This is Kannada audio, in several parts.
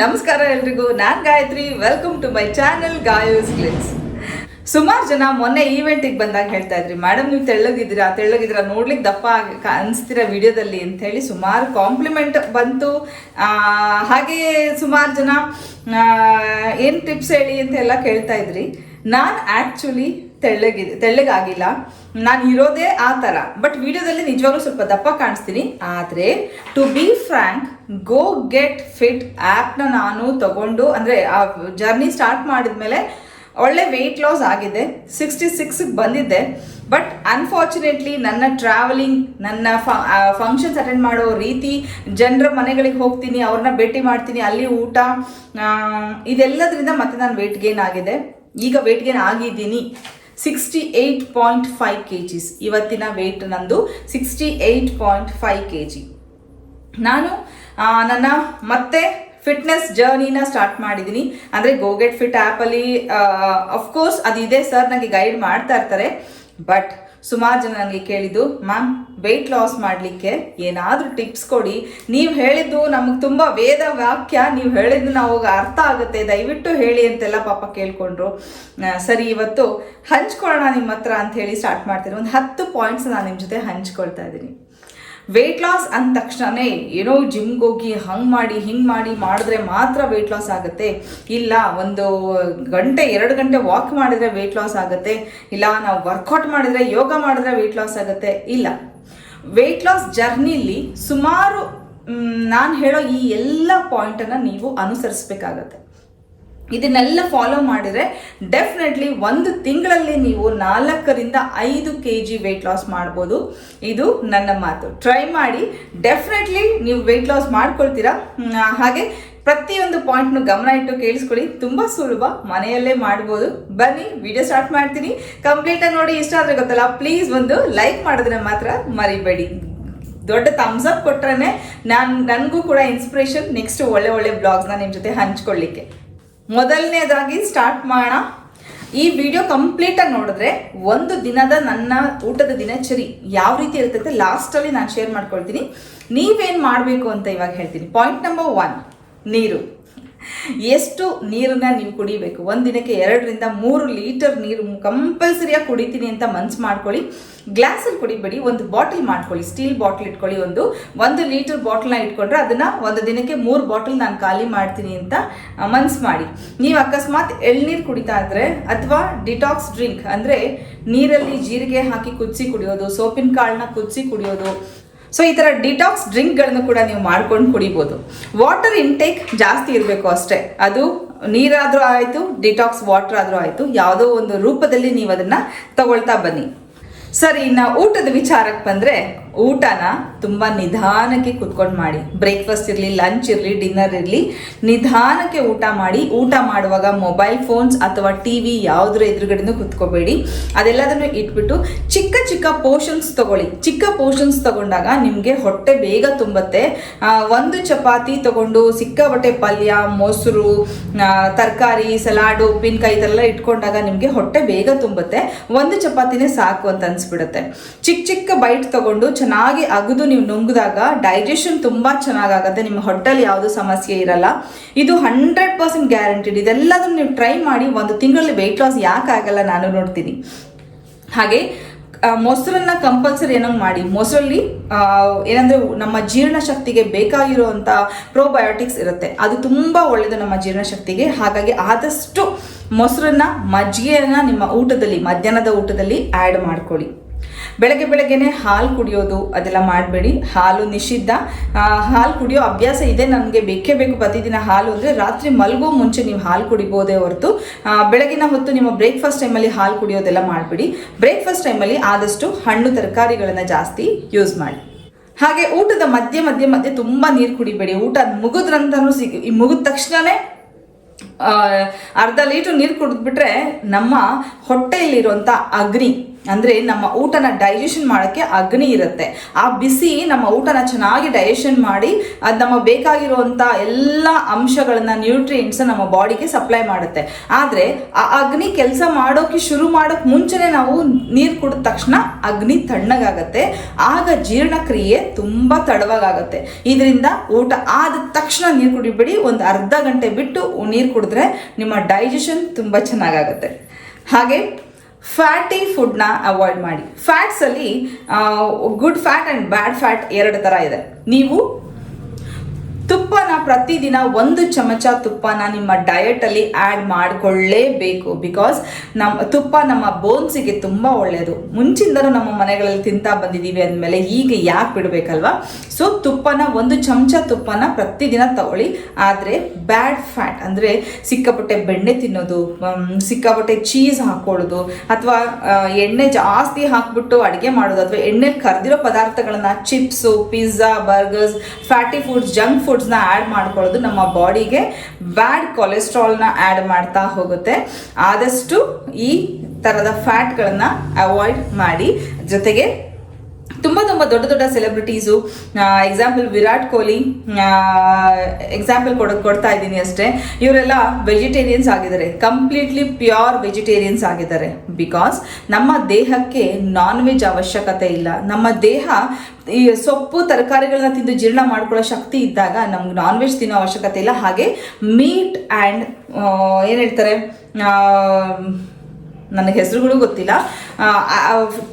ನಮಸ್ಕಾರ ಎಲ್ರಿಗೂ, ನಾನ್ Gayathri. Welcome to my channel Gayos clicks ಸುಮಾರು ಜನ ಮೊನ್ನೆ ಈವೆಂಟಿಗೆ ಬಂದಾಗ ಹೇಳ್ತಾ ಇದ್ರಿ ಮೇಡಮ್ ನೀವು ತೆಳ್ಳಗಿದ್ದೀರಾ? ತೆಳ್ಳಗಿದ್ದೀರಾ? ನೋಡ್ಲಿಕ್ಕೆ ದಪ್ಪ ಕ- ವಿಡಿಯೋದಲ್ಲಿ ಅಂತ ಹೇಳಿ ಸುಮಾರು ಕಾಂಪ್ಲಿಮೆಂಟ್ ಬಂತು. ಹಾಗೆ ಸುಮಾರು ಜನ ಏನು ಟಿಪ್ಸ್ ಹೇಳಿ ಅಂತ ಎಲ್ಲ ಕೇಳ್ತಾ ಇದ್ರಿ. ನಾನು ಆ್ಯಕ್ಚುಲಿ ತೆಳ್ಳಗಿದೆ ತೆಳ್ಳಗಾಗಿಲ್ಲ. ನಾನು ಇರೋದೇ ಆ ಥರ ಬಟ್ ವಿಡಿಯೋದಲ್ಲಿ ನಿಜವಾಗ್ಲೂ ಸ್ವಲ್ಪ ದಪ್ಪ ಕಾಣಿಸ್ತೀನಿ. ಆದರೆ to be frank go get fit ಆ್ಯಪ್ನ ನಾನು ತಗೊಂಡು, ಅಂದರೆ ಆ ಜರ್ನಿ ಸ್ಟಾರ್ಟ್ ಮಾಡಿದ್ಮೇಲೆ ಒಳ್ಳೆ ವೆಯ್ಟ್ ಲಾಸ್ ಆಗಿದೆ ಸಿಕ್ಸ್ಟಿ ಸಿಕ್ಸ್ಗೆ ಬಂದಿದ್ದೆ. ಬಟ್ ಅನ್ಫಾರ್ಚುನೇಟ್ಲಿ ನನ್ನ ಟ್ರಾವೆಲಿಂಗ್ ನನ್ನ ಫಂಕ್ಷನ್ಸ್ ಅಟೆಂಡ್ ಮಾಡೋ ರೀತಿ ಜನರ ಮನೆಗಳಿಗೆ ಹೋಗ್ತೀನಿ, ಅವ್ರನ್ನ ಭೇಟಿ ಮಾಡ್ತೀನಿ, ಅಲ್ಲಿ ಊಟ ಇದೆಲ್ಲದರಿಂದ ಮತ್ತೆ ನಾನು ವೆಯ್ಟ್ ಗೇನ್ ಆಗಿದೆ. ಈಗ ವೆಯ್ಟ್ ಗೇನ್ ಆಗಿದ್ದೀನಿ. Sixty eight point five K Gs ಇವತ್ತಿನ ವೆಯ್ಟ್ ನಂದು sixty eight point five K G ನಾನು ನನ್ನ ಮತ್ತೆ ಫಿಟ್ನೆಸ್ ಜರ್ನಿನ ಸ್ಟಾರ್ಟ್ ಮಾಡಿದ್ದೀನಿ ಅಂದರೆ ಗೋಗೆಟ್ ಫಿಟ್ ಆ್ಯಪಲ್ಲಿ ಅಫ್ಕೋರ್ಸ್ ಇದೆ ಸರ್ ನನಗೆ ಗೈಡ್ ಮಾಡ್ತಾ ಇರ್ತಾರೆ. ಬಟ್ ಸುಮಾರು ಜನ ನನಗೆ ಕೇಳಿದ್ದು ಮ್ಯಾಮ್ ವೆಯ್ಟ್ ಲಾಸ್ ಮಾಡಲಿಕ್ಕೆ ಏನಾದರೂ ಟಿಪ್ಸ್ ಕೊಡಿ. ನೀವು ಹೇಳಿದ್ದು ನಮಗೆ ತುಂಬ ವೇದ ವಾಕ್ಯ, ನೀವು ಹೇಳಿದ್ದು ನಾವು ಅರ್ಥ ಆಗುತ್ತೆ. ದಯವಿಟ್ಟು ಹೇಳಿ ಅಂತೆಲ್ಲ ಪಾಪ ಕೇಳಿಕೊಂಡ್ರು. ಸರಿ, ಇವತ್ತು ಹಂಚ್ಕೊಳ್ಳೋಣ ನಿಮ್ಮ ಹತ್ರ ಅಂತ ಹೇಳಿ ಸ್ಟಾರ್ಟ್ ಮಾಡ್ತೀನಿ ಒಂದು ಹತ್ತು ಪಾಯಿಂಟ್ಸ್ ನಾನು ನಿಮ್ಮ ಜೊತೆ ಹಂಚ್ಕೊಳ್ತಾ ಇದ್ದೀನಿ. ವೆಯ್ಟ್ ಲಾಸ್ ಅಂದ ತಕ್ಷಣವೇ ಏನೋ ಜಿಮ್ಗೆ ಹೋಗಿ ಹಂಗೆ ಮಾಡಿ, ಹಿಂಗೆ ಮಾಡಿ ಮಾಡಿದ್ರೆ ಮಾತ್ರ ವೆಯ್ಟ್ ಲಾಸ್ ಆಗುತ್ತೆ. ಇಲ್ಲ, ಒಂದು ಗಂಟೆ, ಎರಡು ಗಂಟೆ ವಾಕ್ ಮಾಡಿದರೆ ವೆಯ್ಟ್ ಲಾಸ್ ಆಗುತ್ತೆ. ಇಲ್ಲ, ನಾವು ವರ್ಕೌಟ್ ಮಾಡಿದ್ರೆ, ಯೋಗ ಮಾಡಿದ್ರೆ ವೆಯ್ಟ್ ಲಾಸ್ ಆಗುತ್ತೆ. ಇಲ್ಲ. ವೆಯ್ಟ್ ಲಾಸ್ ಜರ್ನಿಲಿ ಸುಮಾರು ನಾನು ಹೇಳೋ ಈ ಎಲ್ಲ ಪಾಯಿಂಟನ್ನು ನೀವು ಅನುಸರಿಸ್ಬೇಕಾಗತ್ತೆ. ಇದನ್ನೆಲ್ಲ ಫಾಲೋ ಮಾಡಿದರೆ ಡೆಫಿನೆಟ್ಲಿ ಒಂದು ತಿಂಗಳಲ್ಲಿ ನೀವು ನಾಲ್ಕರಿಂದ ಐದು ಕೆ ಜಿ ವೆಯ್ಟ್ ಲಾಸ್ ಮಾಡ್ಬೋದು. ಇದು ನನ್ನ ಮಾತು. ಟ್ರೈ ಮಾಡಿ. ಡೆಫಿನೆಟ್ಲಿ ನೀವು ವೆಯ್ಟ್ ಲಾಸ್ ಮಾಡ್ಕೊಳ್ತೀರಾ? ಹಾಗೆ ಪ್ರತಿಯೊಂದು ಪಾಯಿಂಟ್ನು ಗಮನ ಇಟ್ಟು ಕೇಳಿಸ್ಕೊಳ್ಳಿ. ತುಂಬ ಸುಲಭ. ಮನೆಯಲ್ಲೇ ಮಾಡ್ಬೋದು. ಬನ್ನಿ ವಿಡಿಯೋ ಸ್ಟಾರ್ಟ್ ಮಾಡ್ತೀನಿ. ಕಂಪ್ಲೀಟಾಗಿ ನೋಡಿ, ಇಷ್ಟ ಆದರೆ ಗೊತ್ತಲ್ಲ? ಪ್ಲೀಸ್ ಒಂದು ಲೈಕ್ ಮಾಡಿದ್ರೆ ಮಾತ್ರ ಮರಿಬೇಡಿ. ದೊಡ್ಡ ಥಮ್ಸ್ ಅಪ್ ಕೊಟ್ರೆ ನಾನು, ನನಗೂ ಕೂಡ ಇನ್ಸ್ಪಿರೇಷನ್ ನೆಕ್ಸ್ಟ್ ಒಳ್ಳೆ ಒಳ್ಳೆ ಬ್ಲಾಗ್ಸ್ನ ನಿಮ್ಮ ಜೊತೆ ಹಂಚ್ಕೊಳ್ಳಿಕ್ಕೆ. ಮೊದಲನೇದಾಗಿ ಸ್ಟಾರ್ಟ್ ಮಾಡೋಣ. ಈ ವಿಡಿಯೋ ಕಂಪ್ಲೀಟಾಗಿ ನೋಡಿದ್ರೆ ಒಂದು ದಿನದ ನನ್ನ ಊಟದ ದಿನಚರಿ ಯಾವ ರೀತಿ ಇರ್ತೈತೆ ಲಾಸ್ಟಲ್ಲಿ ನಾನು ಶೇರ್ ಮಾಡ್ಕೊಳ್ತೀನಿ. ನೀವೇನು ಮಾಡಬೇಕು ಅಂತ ಇವಾಗ ಹೇಳ್ತೀನಿ. ಪಾಯಿಂಟ್ ನಂಬರ್ ಒನ್ ನೀರು. ಎಷ್ಟು ನೀರನ್ನ ನೀವು ಕುಡಿಬೇಕು? ಒಂದು ದಿನಕ್ಕೆ ಎರಡರಿಂದ ಮೂರು ಲೀಟರ್ ನೀರು ಕಂಪಲ್ಸರಿಯಾಗಿ ಕುಡಿತೀನಿ ಅಂತ ಮನ್ಸು ಮಾಡ್ಕೊಳ್ಳಿ. ಗ್ಲಾಸಲ್ಲಿ ಕುಡಿಬೇಡಿ, ಒಂದು ಬಾಟಲ್ ಮಾಡ್ಕೊಳ್ಳಿ, ಸ್ಟೀಲ್ ಬಾಟಲ್ ಇಟ್ಕೊಳ್ಳಿ ಒಂದು. ಒಂದು ಲೀಟರ್ ಬಾಟಲ್ನ ಇಟ್ಕೊಂಡ್ರೆ ಅದನ್ನು ಒಂದು ದಿನಕ್ಕೆ ಮೂರು ಬಾಟಲ್ ನಾನು ಖಾಲಿ ಮಾಡ್ತೀನಿ ಅಂತ ಮನ್ಸು ಮಾಡಿ. ನೀವು ಅಕಸ್ಮಾತ್ ಎಳ್ನೀರು ಕುಡಿತಾ ಇದ್ರೆ ಅಥವಾ ಡಿಟಾಕ್ಸ್ ಡ್ರಿಂಕ್ ಅಂದರೆ ನೀರಲ್ಲಿ ಜೀರಿಗೆ ಹಾಕಿ ಕುದಿಸಿ ಕುಡಿಯೋದು, ಸೋಪಿನ ಕಾಳನ್ನ ಕುದಿಸಿ ಕುಡಿಯೋದು ಸೊ ಈ ಥರ ಡಿಟಾಕ್ಸ್ ಡ್ರಿಂಕ್ಗಳನ್ನು ಕೂಡ ನೀವು ಮಾಡ್ಕೊಂಡು ಕುಡಿಬೋದು. ವಾಟರ್ ಇಂಟೇಕ್ ಜಾಸ್ತಿ ಇರಬೇಕು ಅಷ್ಟೇ. ಅದು ನೀರಾದರೂ ಆಯಿತು ಡಿಟಾಕ್ಸ್ ವಾಟರ್ ಆದರೂ ಆಯಿತು. ಯಾವುದೋ ಒಂದು ರೂಪದಲ್ಲಿ ನೀವು ಅದನ್ನು ತಗೊಳ್ತಾ ಬನ್ನಿ. ಸರಿ, ಇನ್ನು ಊಟದ ವಿಚಾರಕ್ಕೆ ಬಂದರೆ ಊಟನ ತುಂಬ ನಿಧಾನಕ್ಕೆ ಕುತ್ಕೊಂಡು ಮಾಡಿ. ಬ್ರೇಕ್ಫಾಸ್ಟ್ ಇರಲಿ ಲಂಚ್ ಇರಲಿ ಡಿನ್ನರ್ ಇರಲಿ, ನಿಧಾನಕ್ಕೆ ಊಟ ಮಾಡಿ. ಊಟ ಮಾಡುವಾಗ ಮೊಬೈಲ್ ಫೋನ್ಸ್ ಅಥವಾ ಟಿ ವಿ ಯಾವುದ್ರ ಎದುರುಗಡೆನೂ ಕುತ್ಕೋಬೇಡಿ. ಅದೆಲ್ಲದನ್ನು ಇಟ್ಬಿಟ್ಟು ಚಿಕ್ಕ ಚಿಕ್ಕ ಪೋರ್ಷನ್ಸ್ ತಗೊಳ್ಳಿ. ಚಿಕ್ಕ ಪೋರ್ಷನ್ಸ್ ತಗೊಂಡಾಗ ನಿಮಗೆ ಹೊಟ್ಟೆ ಬೇಗ ತುಂಬುತ್ತೆ. ಒಂದು ಚಪಾತಿ ತಗೊಂಡು ಸಿಕ್ಕಾಬಟ್ಟೆ ಪಲ್ಯ, ಮೊಸರು ತರಕಾರಿ, ಸಲಾಡು, ಉಪ್ಪಿನಕಾಯಿ ಇದೆಲ್ಲ ಇಟ್ಕೊಂಡಾಗ ನಿಮಗೆ ಹೊಟ್ಟೆ ಬೇಗ ತುಂಬುತ್ತೆ. ಒಂದು ಚಪಾತಿನೇ ಸಾಕು ಅಂತ ಅನ್ಸ್ಬಿಡುತ್ತೆ. ಚಿಕ್ಕ ಚಿಕ್ಕ ಬೈಟ್ ತಗೊಂಡು ಚೆನ್ನಾಗಿ ಅಗದು ನೀವು ನುಂಗಿದಾಗ ಡೈಜೆಷನ್ ತುಂಬ ಚೆನ್ನಾಗಾಗತ್ತೆ. ನಿಮ್ಮ ಹೊಟ್ಟೆಲಿ ಯಾವುದೂ ಸಮಸ್ಯೆ ಇರಲ್ಲ. ಇದು ಹಂಡ್ರೆಡ್ ಪರ್ಸೆಂಟ್ ಗ್ಯಾರಂಟಿಡ್ ಇದೆಲ್ಲದನ್ನು ನೀವು ಟ್ರೈ ಮಾಡಿ ಒಂದು ತಿಂಗಳಲ್ಲಿ ವೆಯ್ಟ್ ಲಾಸ್ ಯಾಕೆ ಆಗಲ್ಲ ನಾನು ನೋಡ್ತೀನಿ. ಹಾಗೆ ಮೊಸರನ್ನ ಕಂಪಲ್ಸರಿ ಏನೋ ಮಾಡಿ. ಮೊಸರಲ್ಲಿ ಏನಂದ್ರೆ ನಮ್ಮ ಜೀರ್ಣಶಕ್ತಿಗೆ ಬೇಕಾಗಿರುವಂಥ ಪ್ರೋಬಯೋಟಿಕ್ಸ್ ಇರುತ್ತೆ. ಅದು ತುಂಬ ಒಳ್ಳೆಯದು ನಮ್ಮ ಜೀರ್ಣಶಕ್ತಿಗೆ ಹಾಗಾಗಿ ಆದಷ್ಟು ಮೊಸರನ್ನ ಮಜ್ಜಿಗೆಯನ್ನು ನಿಮ್ಮ ಊಟದಲ್ಲಿ, ಮಧ್ಯಾಹ್ನದ ಊಟದಲ್ಲಿ ಆ್ಯಡ್ ಮಾಡ್ಕೊಳ್ಳಿ. ಬೆಳಗ್ಗೆ ಬೆಳಗ್ಗೆನೆ ಹಾಲು ಕುಡಿಯೋದು ಅದೆಲ್ಲ ಮಾಡಬೇಡಿ. ಹಾಲು ನಿಷಿದ್ಧ. ಹಾಲು ಕುಡಿಯೋ ಅಭ್ಯಾಸ ಇದೆ ನನಗೆ ಬೇಕೇ ಬೇಕು ಪ್ರತಿದಿನ ಹಾಲು ಅಂದರೆ ರಾತ್ರಿ ಮಲಗೋ ಮುಂಚೆ ನೀವು ಹಾಲು ಕುಡಿಬೋದೇ ಹೊರತು. ಬೆಳಗಿನ ಹೊತ್ತು ನಿಮ್ಮ ಬ್ರೇಕ್ಫಾಸ್ಟ್ ಟೈಮಲ್ಲಿ ಹಾಲು ಕುಡಿಯೋದೆಲ್ಲ ಮಾಡಬೇಡಿ. ಬ್ರೇಕ್ಫಾಸ್ಟ್ ಟೈಮಲ್ಲಿ ಆದಷ್ಟು ಹಣ್ಣು ತರಕಾರಿಗಳನ್ನು ಜಾಸ್ತಿ ಯೂಸ್ ಮಾಡಿ. ಹಾಗೆ ಊಟದ ಮಧ್ಯೆ ಮಧ್ಯೆ ಮಧ್ಯೆ ತುಂಬ ನೀರು ಕುಡಿಬೇಡಿ. ಊಟ ಮುಗಿದ ನಂತರ ಸಿಗ, ಈ ಮುಗಿದ ತಕ್ಷಣವೇ ಅರ್ಧ ಲೀಟ್ರ್ ನೀರು ಕುಡಿದ್ಬಿಟ್ರೆ ನಮ್ಮ ಹೊಟ್ಟೆಯಲ್ಲಿರುವಂಥ ಅಗ್ನಿ ಅಂದರೆ ನಮ್ಮ ಊಟನ ಡೈಜೆಷನ್ ಮಾಡೋಕ್ಕೆ ಅಗ್ನಿ ಇರುತ್ತೆ. ಆ ಬಿಸಿ ನಮ್ಮ ಊಟನ ಚೆನ್ನಾಗಿ ಡೈಜೆಷನ್ ಮಾಡಿ, ಅದು ನಮ್ಮ ಬೇಕಾಗಿರುವಂಥ ಎಲ್ಲ ಅಂಶಗಳನ್ನ ನ್ಯೂಟ್ರಿಯೆಂಟ್ಸ್ ನಮ್ಮ ಬಾಡಿಗೆ ಸಪ್ಲೈ ಮಾಡುತ್ತೆ. ಆದರೆ ಆ ಅಗ್ನಿ ಕೆಲಸ ಮಾಡೋಕೆ ಶುರು ಮಾಡೋಕೆ ಮುಂಚೆನೆ ನಾವು ನೀರು ಕುಡಿದ ತಕ್ಷಣ ಅಗ್ನಿ ತಣ್ಣಗಾಗತ್ತೆ. ಆಗ ಜೀರ್ಣಕ್ರಿಯೆ ತುಂಬ ತಡವಾಗುತ್ತೆ. ಇದರಿಂದ ಊಟ ಆದ ತಕ್ಷಣ ನೀರು ಕುಡಿಬೇಡಿ. ಒಂದು ಅರ್ಧ ಗಂಟೆ ಬಿಟ್ಟು ನೀರು ಕುಡಿದ್ರೆ ನಿಮ್ಮ ಡೈಜೆಷನ್ ತುಂಬ ಚೆನ್ನಾಗಾಗತ್ತೆ. ಹಾಗೆ ಫ್ಯಾಟಿ ಫುಡ್ನ ಅವಾಯ್ಡ್ ಮಾಡಿ. ಫ್ಯಾಟ್ಸಲ್ಲಿ good fat and bad fat ಎರಡು ಥರ ಇದೆ. ನೀವು ತುಪ್ಪನ ಪ್ರತಿದಿನ ಒಂದು ಚಮಚ ತುಪ್ಪನ ನಿಮ್ಮ ಡಯಟಲ್ಲಿ ಆ್ಯಡ್ ಮಾಡಿಕೊಳ್ಳೇಬೇಕು. ಬಿಕಾಸ್ ನಮ್ಮ ತುಪ್ಪ ನಮ್ಮ ಬೋನ್ಸಿಗೆ ತುಂಬ ಒಳ್ಳೆಯದು ಮುಂಚಿಂದನೂ ನಮ್ಮ ಮನೆಗಳಲ್ಲಿ ತಿಂತಾ ಬಂದಿದ್ದೀವಿ ಅಂದಮೇಲೆ ಈಗ ಯಾಕೆ ಬಿಡಬೇಕಲ್ವಾ? ಸೊ ತುಪ್ಪನ ಒಂದು ಚಮಚ ತುಪ್ಪನ ಪ್ರತಿದಿನ ತಗೊಳ್ಳಿ. ಆದರೆ ಬ್ಯಾಡ್ ಫ್ಯಾಟ್ ಅಂದರೆ ಸಿಕ್ಕಾಪಟ್ಟೆ ಬೆಣ್ಣೆ ತಿನ್ನೋದು ಸಿಕ್ಕಾಪಟ್ಟೆ ಚೀಸ್ ಹಾಕ್ಕೊಳ್ಳೋದು ಅಥವಾ ಎಣ್ಣೆ ಜಾಸ್ತಿ ಹಾಕ್ಬಿಟ್ಟು ಅಡುಗೆ ಮಾಡೋದು, ಅಥವಾ ಎಣ್ಣೆ ಕರೆದಿರೋ ಪದಾರ್ಥಗಳನ್ನು chips pizza burgers fatty foods junk ಫುಡ್ಸ್ನ add ಮಾಡ್ಕೊಳ್ಳೋದು ನಮ್ಮ ಬಾಡಿಗೆ ಬ್ಯಾಡ್ ಕೊಲೆಸ್ಟ್ರಾಲ್ನ ಆ್ಯಡ್ ಮಾಡ್ತಾ ಹೋಗುತ್ತೆ. ಆದಷ್ಟು ಈ ಥರದ ಫ್ಯಾಟ್ಗಳನ್ನು ಅವಾಯ್ಡ್ ಮಾಡಿ ಜೊತೆಗೆ ತುಂಬ ತುಂಬ ದೊಡ್ಡ ದೊಡ್ಡ celebrities example Virat Kohli example ಕೊಡ, ಕೊಡ್ತಾ ಇದ್ದೀನಿ ಅಷ್ಟೇ. ಇವರೆಲ್ಲ ವೆಜಿಟೇರಿಯನ್ಸ್ ಆಗಿದ್ದಾರೆ. ಕಂಪ್ಲೀಟ್ಲಿ ಪ್ಯೂರ್ ವೆಜಿಟೇರಿಯನ್ಸ್ ಆಗಿದ್ದಾರೆ. ಬಿಕಾಸ್ ನಮ್ಮ ದೇಹಕ್ಕೆ ನಾನ್ ವೆಜ್ ಅವಶ್ಯಕತೆ ಇಲ್ಲ. ನಮ್ಮ ದೇಹ ಈ ಸೊಪ್ಪು, ತರಕಾರಿಗಳನ್ನ ತಿಂದು ಜೀರ್ಣ ಮಾಡ್ಕೊಳ್ಳೋ ಶಕ್ತಿ ಇದ್ದಾಗ ನಮ್ಗೆ ನಾನ್ ವೆಜ್ ತಿನ್ನೋ ಅವಶ್ಯಕತೆ ಇಲ್ಲ. ಹಾಗೆ ಮೀಟ್ ಆ್ಯಂಡ್ ಏನು ಹೇಳ್ತಾರೆ? ನನಗೆ ಹೆಸರುಗಳು ಗೊತ್ತಿಲ್ಲ.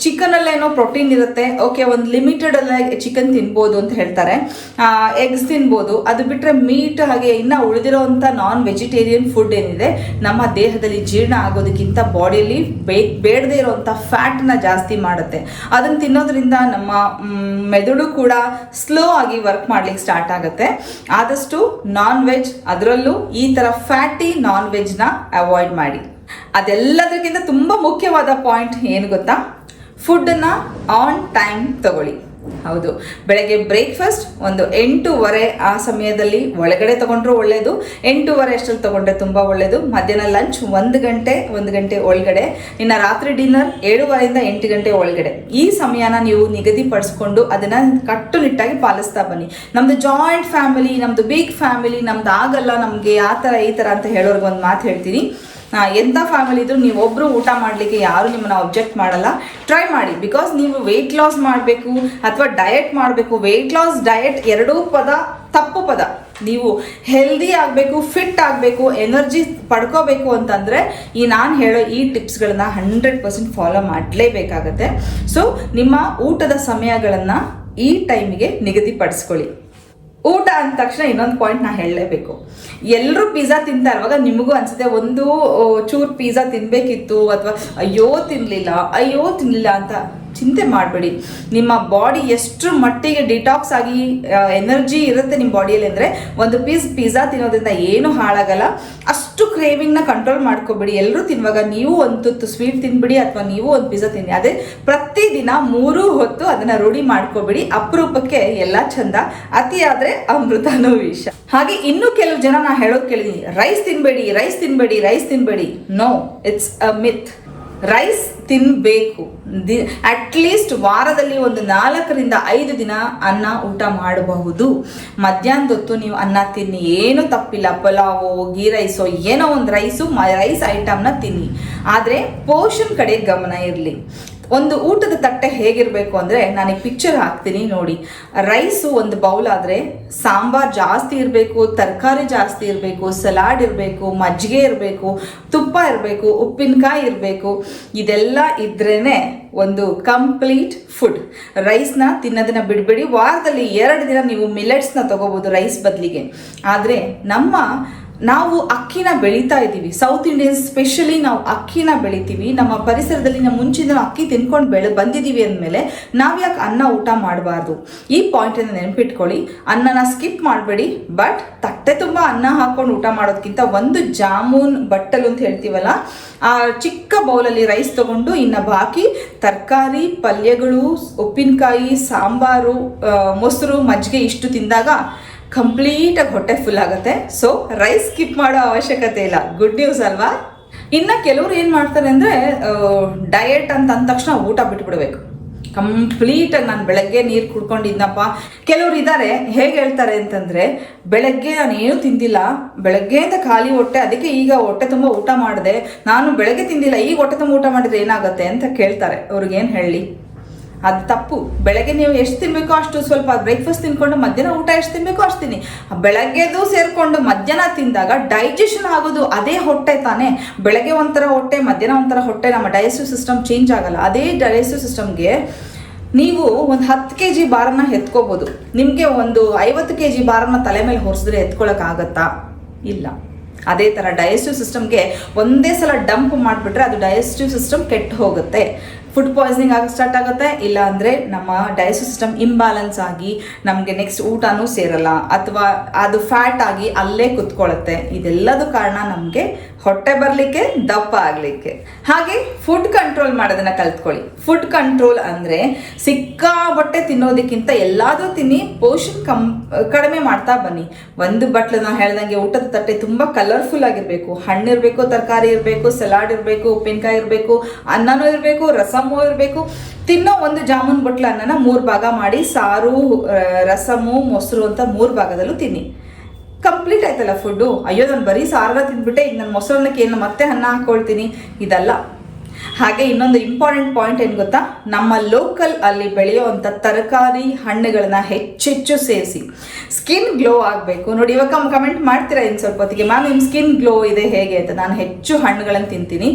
ಚಿಕನಲ್ಲೇನೋ ಪ್ರೋಟೀನ್ ಇರುತ್ತೆ. ಓಕೆ, ಒಂದು ಲಿಮಿಟೆಡ್ ಅಲ್ಲ ಚಿಕನ್ ತಿನ್ಬೋದು ಅಂತ ಹೇಳ್ತಾರೆ. ಎಗ್ಸ್ ತಿನ್ಬೋದು. ಅದು ಬಿಟ್ಟರೆ ಮೀಟ್ ಹಾಗೆ ಇನ್ನೂ ಉಳಿದಿರೋವಂಥ ನಾನ್ ವೆಜಿಟೇರಿಯನ್ ಫುಡ್ ಏನಿದೆ, ನಮ್ಮ ದೇಹದಲ್ಲಿ ಜೀರ್ಣ ಆಗೋದಕ್ಕಿಂತ ಬಾಡಿಯಲ್ಲಿ ಬೇ ಬೇಡದೇ ಇರೋವಂಥ ಫ್ಯಾಟ್ನ ಜಾಸ್ತಿ ಮಾಡುತ್ತೆ. ಅದನ್ನು ತಿನ್ನೋದ್ರಿಂದ ನಮ್ಮ ಮೆದುಳು ಕೂಡ ಸ್ಲೋ ಆಗಿ ವರ್ಕ್ ಮಾಡ್ಲಿಕ್ಕೆ ಸ್ಟಾರ್ಟ್ ಆಗುತ್ತೆ. ಆದಷ್ಟು ನಾನ್ ವೆಜ್ ಅದರಲ್ಲೂ ಈ ಥರ ಫ್ಯಾಟಿ ನಾನ್ ವೆಜ್ನ ಅವಾಯ್ಡ್ ಮಾಡಿ. ಅದೆಲ್ಲದಕ್ಕಿಂತ ತುಂಬ ಮುಖ್ಯವಾದ ಪಾಯಿಂಟ್ ಏನು ಗೊತ್ತಾ? ಫುಡ್ಡನ್ನು ಆನ್ ಟೈಮ್ ತಗೊಳ್ಳಿ. ಹೌದು. ಬೆಳಗ್ಗೆ ಬ್ರೇಕ್ಫಾಸ್ಟ್ ಒಂದು ಎಂಟೂವರೆ ಆ ಸಮಯದಲ್ಲಿ ಒಳಗಡೆ ತಗೊಂಡ್ರು ಒಳ್ಳೆಯದು ಎಂಟೂವರೆ ಅಷ್ಟರಲ್ಲಿ ತಗೊಂಡ್ರೆ ತುಂಬ ಒಳ್ಳೆಯದು ಮಧ್ಯಾಹ್ನ ಲಂಚ್ ಒಂದು ಗಂಟೆ ಒಂದು ಗಂಟೆ ಒಳಗಡೆ. ಇನ್ನು ರಾತ್ರಿ ಡಿನ್ನರ್ ಏಳುವರೆಯಿಂದ ಎಂಟು ಗಂಟೆ ಒಳಗಡೆ. ಈ ಸಮಯನ ನೀವು ನಿಗದಿಪಡಿಸ್ಕೊಂಡು ಅದನ್ನು ಕಟ್ಟುನಿಟ್ಟಾಗಿ ಪಾಲಿಸ್ತಾ ಬನ್ನಿ. ನಮ್ಮದು ಜಾಯಿಂಟ್ ಫ್ಯಾಮಿಲಿ ನಮ್ಮದು ಬಿಗ್ ಫ್ಯಾಮಿಲಿ ನಮ್ದು ಆಗಲ್ಲ, ನಮಗೆ ಆ ಥರ ಈ ಥರ ಅಂತ ಹೇಳೋರ್ಗೆ ಒಂದು ಮಾತು ಹೇಳ್ತೀನಿ. ಎಂಥ ಫ್ಯಾಮಿಲಿ ಇದ್ರೂ ನೀವು ಒಬ್ಬರು ಊಟ ಮಾಡಲಿಕ್ಕೆ ಯಾರು ನಿಮ್ಮನ್ನು ಅಬ್ಜೆಕ್ಟ್ ಮಾಡಲ್ಲ. ಟ್ರೈ ಮಾಡಿ ಬಿಕಾಸ್ ನೀವು ವೆಯ್ಟ್ ಲಾಸ್ ಮಾಡಬೇಕು ಅಥವಾ ಡಯಟ್ ಮಾಡಬೇಕು ವೆಯ್ಟ್ ಲಾಸ್ ಡಯಟ್ ಎರಡೂ ಪದ ತಪ್ಪು ಪದ. ನೀವು ಹೆಲ್ದಿ ಆಗಬೇಕು ಫಿಟ್ ಆಗಬೇಕು ಎನರ್ಜಿ ಪಡ್ಕೋಬೇಕು ಅಂತಂದರೆ ಈ ನಾನು ಹೇಳೋ ಈ ಟಿಪ್ಸ್ಗಳನ್ನ ಹಂಡ್ರೆಡ್ ಪರ್ಸೆಂಟ್ ಫಾಲೋ ಮಾಡಲೇಬೇಕಾಗತ್ತೆ. ಸೊ ನಿಮ್ಮ ಊಟದ ಸಮಯಗಳನ್ನು ಈ ಟೈಮಿಗೆ ನಿಗದಿಪಡಿಸ್ಕೊಳ್ಳಿ. ಊಟ ಅಂದ ತಕ್ಷಣ ಇನ್ನೊಂದು ಪಾಯಿಂಟ್ ನಾ ಹೇಳಲೇಬೇಕು. ಎಲ್ಲರೂ ಪಿಜ್ಜಾ ತಿಂತಾ ಇರುವಾಗ ನಿಮಗೂ ಅನ್ಸುತ್ತೆ, ಒಂದು ಚೂರು ಪಿಜ್ಜಾ ತಿನ್ನಬೇಕಿತ್ತು ಅಥವಾ, ಅಯ್ಯೋ ತಿನ್ನಲಿಲ್ಲ ಅಯ್ಯೋ ತಿನ್ನಲಿಲ್ಲ ಅಂತ. ಚಿಂತೆ ಮಾಡಬೇಡಿ. ನಿಮ್ಮ ಬಾಡಿ ಎಷ್ಟು ಮಟ್ಟಿಗೆ ಡಿಟಾಕ್ಸ್ ಆಗಿ ಎನರ್ಜಿ ಇರುತ್ತೆ ನಿಮ್ಮ ಬಾಡಿಯಲ್ಲಿ ಅಂದರೆ ಒಂದು ಪೀಸ್ ಪಿಜ್ಜಾ ತಿನ್ನೋದ್ರಿಂದ ಏನು ಹಾಳಾಗಲ್ಲ. ಅಷ್ಟು ಕ್ರೇವಿಂಗ್ನ ಕಂಟ್ರೋಲ್ ಮಾಡ್ಕೋಬೇಡಿ. ಎಲ್ಲರೂ ತಿನ್ನುವಾಗ ನೀವು ಒಂದು ತುತ್ತು ಸ್ವೀಟ್ ತಿನ್ಬಿಡಿ ಅಥವಾ ನೀವು ಒಂದು ಪಿಜ್ಜಾ ತಿನ್ನಿ. ಅದೇ ಪ್ರತಿದಿನ ಮೂರು ಹೊತ್ತು ಅದನ್ನು ರೂಢಿ ಮಾಡ್ಕೋಬೇಡಿ. ಅಪರೂಪಕ್ಕೆ ಎಲ್ಲ ಚಂದ. ಅತಿ ಆದರೆ ಅಮೃತನೂ ವಿಷ. ಹಾಗೆ ಇನ್ನೂ ಕೆಲವು ಜನ ನಾ ಹೇಳೋದು ಕೇಳಿದೀನಿ. ರೈಸ್ ತಿನ್ಬೇಡಿ ರೈಸ್ ತಿನ್ಬೇಡಿ rice ತಿನ್ಬೇಡಿ. No it's a myth rice ತಿನ್ನಬೇಕು ದಿ ಅಟ್ಲೀಸ್ಟ್ ವಾರದಲ್ಲಿ ಒಂದು ನಾಲ್ಕರಿಂದ ಐದು ದಿನ ಅನ್ನ ಊಟ ಮಾಡಬಹುದು. ಮಧ್ಯಾಹ್ನದೊತ್ತು ನೀವು ಅನ್ನ ತಿನ್ನಿ. ಏನು ತಪ್ಪಿಲ್ಲ. ಪಲಾವೋ, ಗೀ ರೈಸೋ, ಏನೋ ಒಂದು ರೈಸು ರೈಸ್ ಐಟಮ್ನ ತಿನ್ನಿ. ಆದರೆ ಪೋಷನ್ ಕಡೆ ಗಮನ ಇರಲಿ. ಒಂದು ಊಟದ ತಟ್ಟೆ ಹೇಗಿರಬೇಕು ಅಂದರೆ ನಾನು ಈ ಪಿಕ್ಚರ್ ಹಾಕ್ತೀನಿ ನೋಡಿ. ರೈಸು ಒಂದು ಬೌಲ್ ಆದರೆ ಸಾಂಬಾರ್ ಜಾಸ್ತಿ ಇರಬೇಕು, ತರಕಾರಿ ಜಾಸ್ತಿ ಇರಬೇಕು ಸಲಾಡ್ ಇರಬೇಕು, ಮಜ್ಜಿಗೆ ಇರಬೇಕು, ತುಪ್ಪ ಇರಬೇಕು, ಉಪ್ಪಿನಕಾಯಿ ಇರಬೇಕು. ಇದೆಲ್ಲ ಇದ್ರೇ ಒಂದು ಕಂಪ್ಲೀಟ್ ಫುಡ್ ರೈಸ್ನ ತಿನ್ನೋದನ್ನ ಬಿಡಬೇಡಿ. ವಾರದಲ್ಲಿ ಎರಡು ದಿನ ನೀವು ಮಿಲೆಟ್ಸ್ನ ತಗೋಬೋದು ರೈಸ್ ಬದಲಿಗೆ. ಆದರೆ ನಮ್ಮ ನಾವು ಅಕ್ಕಿನ ಬೆಳೀತಾ ಇದ್ದೀವಿ. ಸೌತ್ ಇಂಡಿಯನ್ಸ್ ಸ್ಪೆಷಲಿ ನಾವು ಅಕ್ಕಿನ ಬೆಳಿತೀವಿ. ನಮ್ಮ ಪರಿಸರದಲ್ಲಿ ನಾವು ಮುಂಚಿನ ಅಕ್ಕಿ ತಿನ್ಕೊಂಡು ಬೆಳೆ ಬಂದಿದ್ದೀವಿ ಅಂದಮೇಲೆ ನಾವು ಯಾಕೆ ಅನ್ನ ಊಟ ಮಾಡಬಾರ್ದು? ಈ ಪಾಯಿಂಟನ್ನು ನೆನಪಿಟ್ಕೊಳ್ಳಿ. ಅನ್ನನ ಸ್ಕಿಪ್ ಮಾಡಬೇಡಿ. ಬಟ್ ತಟ್ಟೆ ತುಂಬ ಅನ್ನ ಹಾಕೊಂಡು ಊಟ ಮಾಡೋದಕ್ಕಿಂತ ಒಂದು ಜಾಮೂನ್ ಬಟ್ಟಲು ಅಂತ ಹೇಳ್ತೀವಲ್ಲ, ಆ ಚಿಕ್ಕ ಬೌಲಲ್ಲಿ ರೈಸ್ ತಗೊಂಡು ಇನ್ನು ಬಾಕಿ ತರಕಾರಿ, ಪಲ್ಯಗಳು, ಉಪ್ಪಿನಕಾಯಿ, ಸಾಂಬಾರು ಮೊಸರು, ಮಜ್ಜಿಗೆ ಇಷ್ಟು ತಿಂದಾಗ ಕಂಪ್ಲೀಟಾಗಿ ಹೊಟ್ಟೆ ಫುಲ್ ಆಗುತ್ತೆ. ಸೊ ರೈಸ್ ಸ್ಕಿಪ್ ಮಾಡೋ ಅವಶ್ಯಕತೆ ಇಲ್ಲ. ಗುಡ್ ನ್ಯೂಸ್ ಅಲ್ವಾ? ಇನ್ನು ಕೆಲವ್ರು ಏನು ಮಾಡ್ತಾರೆ ಅಂದರೆ ಡಯಟ್ ಅಂತ ಅಂದ ತಕ್ಷಣ ಊಟ ಬಿಟ್ಬಿಡ್ಬೇಕು. ಕಂಪ್ಲೀಟಾಗಿ ನಾನು ಬೆಳಗ್ಗೆ ನೀರು ಕುಡ್ಕೊಂಡಿದ್ನಪ್ಪ. ಕೆಲವ್ರು ಇದ್ದಾರೆ ಹೇಗೆ ಹೇಳ್ತಾರೆ ಅಂತಂದರೆ, ಬೆಳಗ್ಗೆ ನಾನು ಏನು ತಿಂದಿಲ್ಲ. ಬೆಳಗ್ಗೆಯಿಂದ ಖಾಲಿ ಹೊಟ್ಟೆ, ಅದಕ್ಕೆ ಈಗ ಹೊಟ್ಟೆ ತುಂಬ ಊಟ ಮಾಡಿದೆ. ನಾನು ಬೆಳಗ್ಗೆ ತಿಂದಿಲ್ಲ, ಈಗ ಹೊಟ್ಟೆ ತುಂಬ ಊಟ ಮಾಡಿದ್ರೆ ಏನಾಗುತ್ತೆ ಅಂತ ಕೇಳ್ತಾರೆ. ಅವ್ರಿಗೇನು ಹೇಳಿ? ಅದು ತಪ್ಪು. ಬೆಳಗ್ಗೆ ನೀವು ಎಷ್ಟು ತಿನ್ಬೇಕು ಅಷ್ಟು ಸ್ವಲ್ಪ ಬ್ರೇಕ್ಫಾಸ್ಟ್ ತಿನ್ಕೊಂಡು ಮಧ್ಯಾಹ್ನ ಊಟ ಎಷ್ಟು ತಿನ್ಬೇಕು ಅಷ್ಟು ತಿನ್ನಿ. ಬೆಳಗ್ಗೆದು ಸೇರಿಕೊಂಡು ಮಧ್ಯಾಹ್ನ ತಿಂದಾಗ ಡೈಜೆಷನ್ ಆಗೋದು ಅದೇ ಹೊಟ್ಟೆ ತಾನೇ. ಬೆಳಗ್ಗೆ ಒಂಥರ ಹೊಟ್ಟೆ, ಮಧ್ಯಾಹ್ನ ಒಂಥರ ಹೊಟ್ಟೆ, ನಮ್ಮ ಡೈಜೆಸ್ಟಿವ್ ಸಿಸ್ಟಮ್ ಚೇಂಜ್ ಆಗಲ್ಲ. ಅದೇ ಡೈಜೆಸ್ಟಿವ್ ಸಿಸ್ಟಮ್ಗೆ ನೀವು ಒಂದು ಹತ್ತು ಕೆ ಜಿ ಬಾರನ್ನ ಎತ್ಕೋಬೋದು. ನಿಮಗೆ ಒಂದು ಐವತ್ತು ಕೆ ಜಿ ಬಾರನ್ನ ತಲೆ ಮೇಲೆ ಹೊರಿಸಿದ್ರೆ ಎತ್ಕೊಳಕ್ಕಾಗತ್ತಾ ಇಲ್ಲ. ಅದೇ ಥರ ಡೈಜೆಸ್ಟಿವ್ ಸಿಸ್ಟಮ್ಗೆ ಒಂದೇ ಸಲ ಡಂಪ್ ಮಾಡಿಬಿಟ್ರೆ ಅದು ಡೈಜೆಸ್ಟಿವ್ ಸಿಸ್ಟಮ್ ಕೆಟ್ಟು ಹೋಗುತ್ತೆ. ಫುಡ್ ಪಾಯ್ಸನಿಂಗ್ ಆಗಿ ಸ್ಟಾರ್ಟ್ ಆಗುತ್ತೆ. ಇಲ್ಲ ಅಂದರೆ ನಮ್ಮ ಡೈಜೆಸ್ಟ್ ಸಿಸ್ಟಮ್ ಇಂಬ್ಯಾಲೆನ್ಸ್ ಆಗಿ ನಮಗೆ ನೆಕ್ಸ್ಟ್ ಊಟನೂ ಸೇರಲ್ಲ. ಅಥವಾ ಅದು ಫ್ಯಾಟ್ ಆಗಿ ಅಲ್ಲೇ ಕುತ್ಕೊಳ್ಳುತ್ತೆ ಇದೆಲ್ಲದೂ ಕಾರಣ ನಮಗೆ ಹೊಟ್ಟೆ ಬರಲಿಕ್ಕೆ, ದಪ್ಪ ಆಗಲಿಕ್ಕೆ. ಹಾಗೆ ಫುಡ್ ಕಂಟ್ರೋಲ್ ಮಾಡೋದನ್ನ ಕಲ್ತ್ಕೊಳ್ಳಿ. ಫುಡ್ ಕಂಟ್ರೋಲ್ ಅಂದರೆ ಸಿಕ್ಕಾಬಟ್ಟೆ ತಿನ್ನೋದಕ್ಕಿಂತ ಎಲ್ಲಾದರೂ ತಿನ್ನಿ ಪೋಷನ್ ಕಮ್, ಕಡಿಮೆ ಮಾಡ್ತಾ ಬನ್ನಿ. ಒಂದು ಬಟ್ಲು ನಾವು ಹೇಳ್ದಂಗೆ ಊಟದ ತಟ್ಟೆ ತುಂಬ ಕಲರ್ಫುಲ್ ಆಗಿರಬೇಕು. ಹಣ್ಣಿರಬೇಕು, ತರಕಾರಿ ಇರಬೇಕು ಸಲಾಡ್ ಇರಬೇಕು, ಉಪ್ಪಿನಕಾಯಿ ಇರಬೇಕು, ಅನ್ನನೂ ಇರಬೇಕು, ರಸಮೂ ಇರಬೇಕು. ತಿನ್ನೋ ಒಂದು ಜಾಮೂನ್ ಬಟ್ಲು ಅನ್ನನ ಮೂರು ಭಾಗ ಮಾಡಿ, ಸಾರು ರಸಮು, ಮೊಸರು ಅಂತ ಮೂರು ಭಾಗದಲ್ಲೂ ತಿನ್ನಿ. ಕಂಪ್ಲೀಟ್ ಆಯ್ತಲ್ಲ ಫುಡ್ಡು ಅಯ್ಯೋ ನಾನು ಬರೀ ಸಾರಲ್ಲ ತಿಂದ್ಬಿಟ್ಟೆ. ಈಗ ನನ್ನ ಮೊಸರನ್ನಕ್ಕೆ ಏನು ಮತ್ತೆ ಅನ್ನ ಹಾಕ್ಕೊಳ್ತೀನಿ ಇದಲ್ಲ. ಹಾಗೆ ಇನ್ನೊಂದು ಇಂಪಾರ್ಟೆಂಟ್ ಪಾಯಿಂಟ್ ಏನು ಗೊತ್ತಾ? ನಮ್ಮ ಲೋಕಲ್ ಅಲ್ಲಿ ಬೆಳೆಯುವಂಥ ತರಕಾರಿ ಹಣ್ಣುಗಳನ್ನ ಹೆಚ್ಚೆಚ್ಚು ಸೇರಿಸಿ. ಸ್ಕಿನ್ ಗ್ಲೋ ಆಗಬೇಕು. ನೋಡಿ, ಇವಾಗ ಕಮೆಂಟ್ ಮಾಡ್ತೀರಾ ಇನ್ನು ಸ್ವಲ್ಪ ಹೊತ್ತಿಗೆ? ಮ್ಯಾಮ್ ನಿಮ್ಮ ಸ್ಕಿನ್ ಗ್ಲೋ ಇದೆ ಹೇಗೆ ಅಂತ. ನಾನು ಹೆಚ್ಚು ಹಣ್ಣುಗಳನ್ನು ತಿಂತೀನಿ.